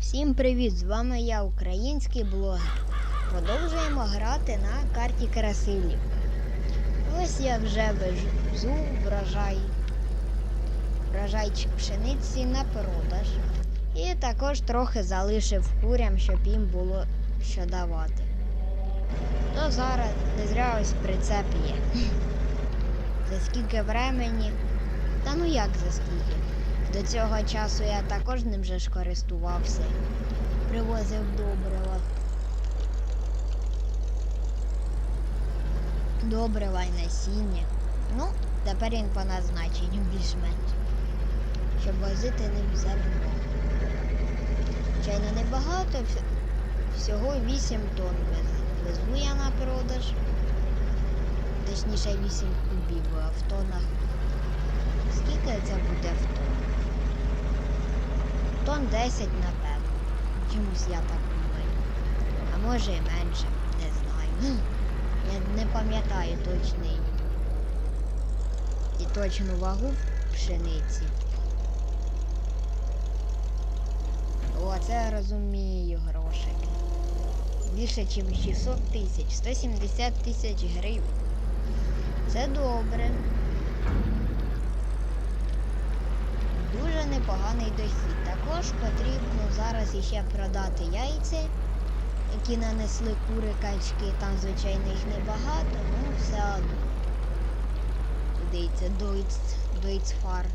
Всім привіт! З вами я, український блогер. Продовжуємо грати на карті Красилівка. Ось я вже везу врожай. Врожайчик пшениці на продаж. І також трохи залишив курям, щоб їм було що давати. То зараз не зря ось прицеп є. За скільки времені? Та ну як за скільки? До цього часу я також ним же ж користувався. Привозив добрива. Добрива й насіння. Ну, тепер він по назначенню більш-менш. Щоб возити ним зерно. Звичайно, небагато, всього 8 тонн вез- везу я на продаж. Точніше 8 кубів, в тоннах. Скільки це буде в тоннах? Тон 10, напевно. Чомусь я так думаю. А може і менше, не знаю. Я не пам'ятаю точний і точну вагу пшениці. О, це розумію грошик. Більше, ніж 600 тисяч, 170 тисяч гривень. Це добре. Дуже непоганий дохід. Також потрібно зараз іще продати яйця, які нанесли кури качки. Там, звичайно, їх небагато, ну все одно. Дивіться, Дойц, Дойцфар,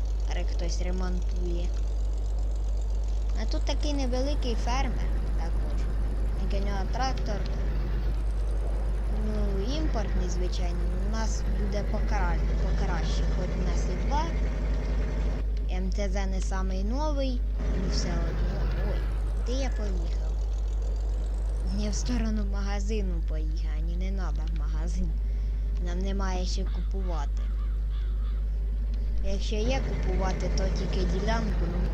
хтось ремонтує. А тут такий невеликий фермер також. Який у нього трактор. Ну, імпортний, звичайно. У нас буде покраще, хоч у нас і два. МТЗ не самий новий, ну все одно. Ой, де я поїхав? Не в сторону магазину поїхав, ні не треба в магазин. Нам немає що купувати. Якщо є купувати, то тільки ділянку, ну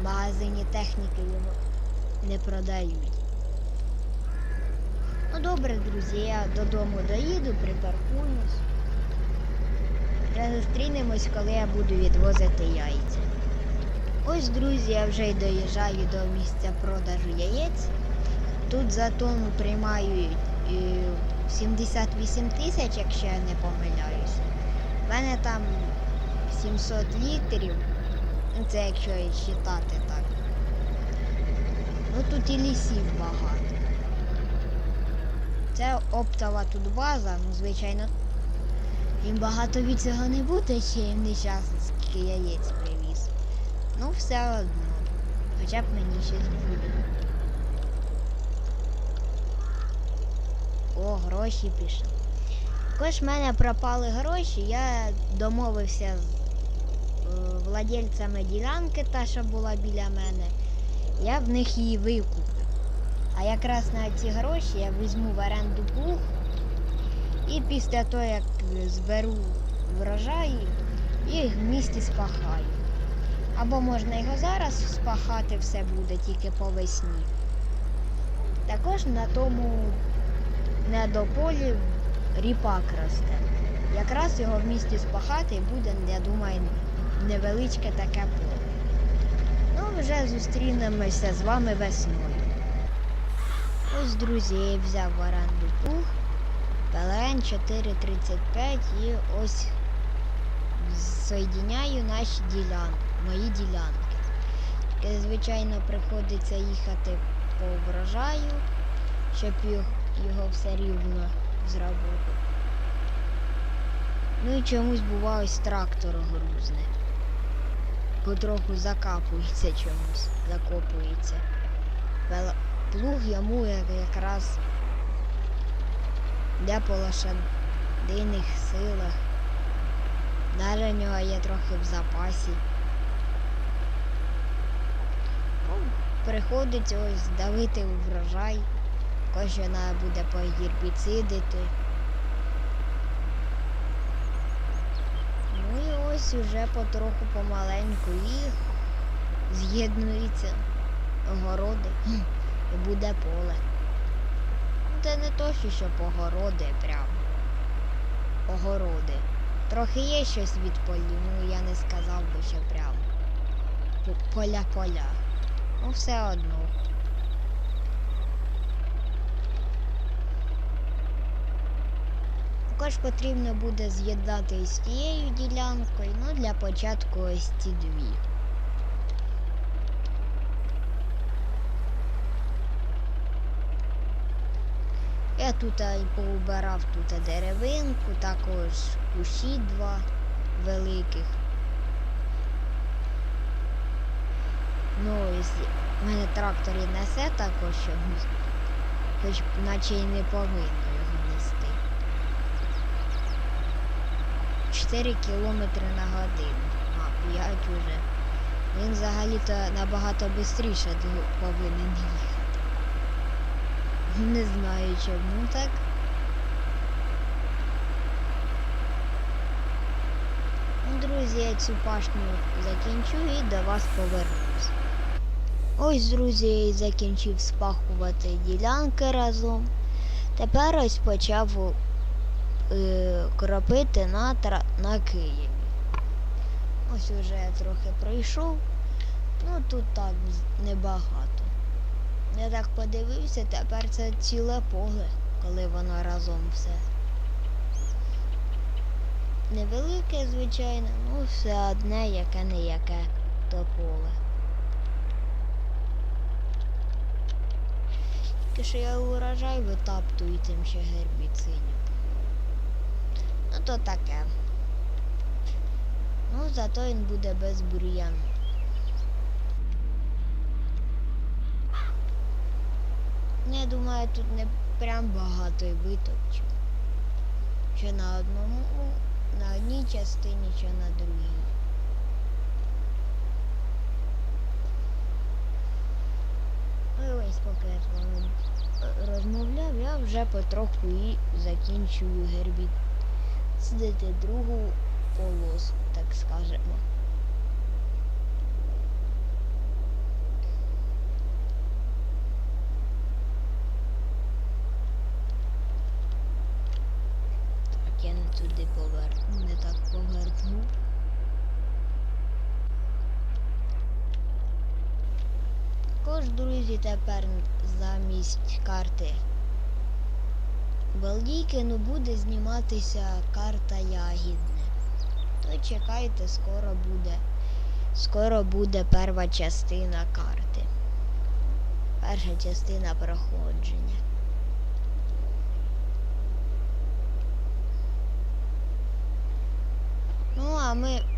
в магазині техніки не продають. Ну добре, друзі, я додому доїду, припаркуюсь. Зустрінемось, коли я буду відвозити яйця. Ось, друзі, я вже й доїжджаю до місця продажу яєць. Тут за тонну приймають е, 78 тисяч, якщо я не помиляюся. У мене там 700 літрів. Ну, Це якщо і вважати так. Ну тут і лісів багато. Це оптова тут база, ну звичайно. Їм багато від цього не буде, ще їм не час, скільки яєць привіз. Ну, все одно. Хоча б мені щось буде. О, гроші пішли. Також в мене пропали гроші, я домовився з е, владельцями ділянки, та, що була біля мене. Я в них її викуплю. А якраз на ці гроші я візьму в оренду плуг і після того, як зберу врожаї, їх в місті спахаю. Або можна його зараз спахати, все буде тільки по весні. Також на тому недополі ріпак росте. Якраз його в місті спахати буде, я думаю, невеличке таке поле. Ну, вже зустрінемося з вами весною. Ось, друзі, я взяв в оренду ПЛН 435 і ось соєдиняю наші ділянки, мої ділянки. Таке, звичайно, приходиться їхати по врожаю, щоб його, все рівно зробити. Ну і чомусь буває ось трактор грузне. Потроху закапується чомусь, закопується. Плуг йому якраз де по лошадиних силах. Навіть в нього є трохи в запасі. Приходиться ось давити врожай. Також вона буде по гербіцидити. Ну і ось уже потроху помаленьку і з'єднуються огороди і буде поле це не то, що погороди прям. Огороди. Трохи є щось від полів, ну я не сказав би, що прям. Поля-поля. Ну все одно. Також потрібно буде з'єднати з тією ділянкою, ну для початку ось ці дві. Я тут поубирав тут деревинку, також кущі два великих. Ну, в мене трактор і несе також хоч наче й не повинно його нести. 4 кілометри на годину, а 5 уже. Він взагалі-то набагато швидше повинен їхати. Не знаю чому так. Ну, Друзі, я цю пашню закінчу і до вас повернусь. Ось, друзі, я закінчив спахувати ділянки разом. Тепер ось почав е, кропити на, на Києві. Ось уже я трохи пройшов. Ну тут так небагато. Я так подивився, тепер це ціле поле, коли воно разом все. Невелике, звичайно, ну все одне, яке не яке то поле. Тільки що я урожай витаптую тим ще гербіцидів. Ну то таке. Ну, зато він буде без бур'яну. Ну, Я думаю, тут не прям багато витопчу. Що на одному, на одній частині, що на другій. Ну, ось поки я з вами розмовляв, я вже потроху і закінчую гербіт. Сидити другу полосу, так скажемо. Так, я не туди поверну, не так поверну. Також, друзі, тепер замість карти Балдійки ну буде зніматися карта Ягідне. То чекайте, скоро буде. Скоро буде перша частина карти. Перша частина проходження. Ну, а ми.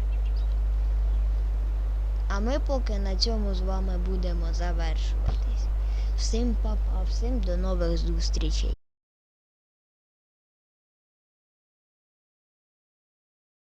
А ми поки на цьому з вами будемо завершуватись. Всім папа, всім до нових зустрічей.